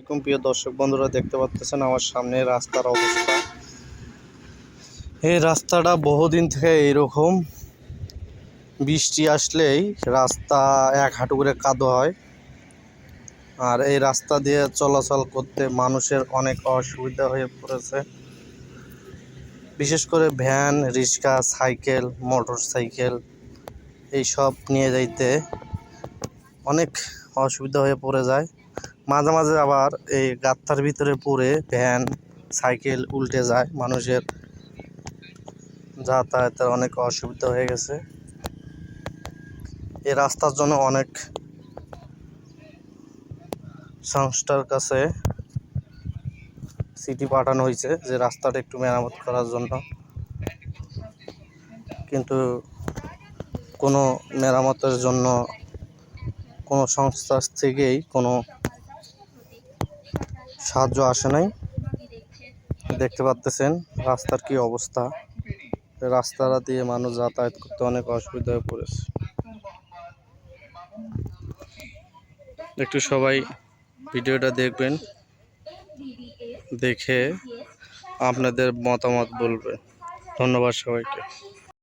এরকম প্রিয় দর্শক বন্ধুরা, দেখতে পাচ্ছেন আমার সামনে রাস্তার অবস্থা। এই রাস্তাটা বহুদিন থেকে এইরকম বৃষ্টি আসলেই রাস্তা এক হাঁটু করে কাদো হয়। আর এই রাস্তা দিয়ে চলাচল করতে মানুষের অনেক অসুবিধা হয়ে পড়েছে। বিশেষ করে van, rickshaw, cycle motor cycle এইসব নিয়ে যাইতে অনেক অসুবিধা হয়ে পড়ে যায়। মাঝে মাঝে আবার এই গাত্তার ভিতরে পড়ে ভ্যান, সাইকেল উল্টে যায়, মানুষের যাতায়াতের অনেক অসুবিধা হয়ে গেছে। এই রাস্তার জন্য অনেক সংস্থার কাছে সিটি পাঠানো হয়েছে যে রাস্তাটা একটু মেরামত করার জন্য। কিন্তু কোনো মেরামতের জন্য কোনো সংস্থা থেকেই কোনো সাহায্য আসে নাই। দেখতে পাচ্তেছেন রাস্তার কি অবস্থা। রাস্তাটা দিয়ে মানুষ যাতায়াত করতে অনেক অসুবিধা হয়ে পড়েছে। একটু সবাই ভিডিওটা দেখবেন, দেখে আপনাদের মতামত বলবেন। ধন্যবাদ সবাইকে।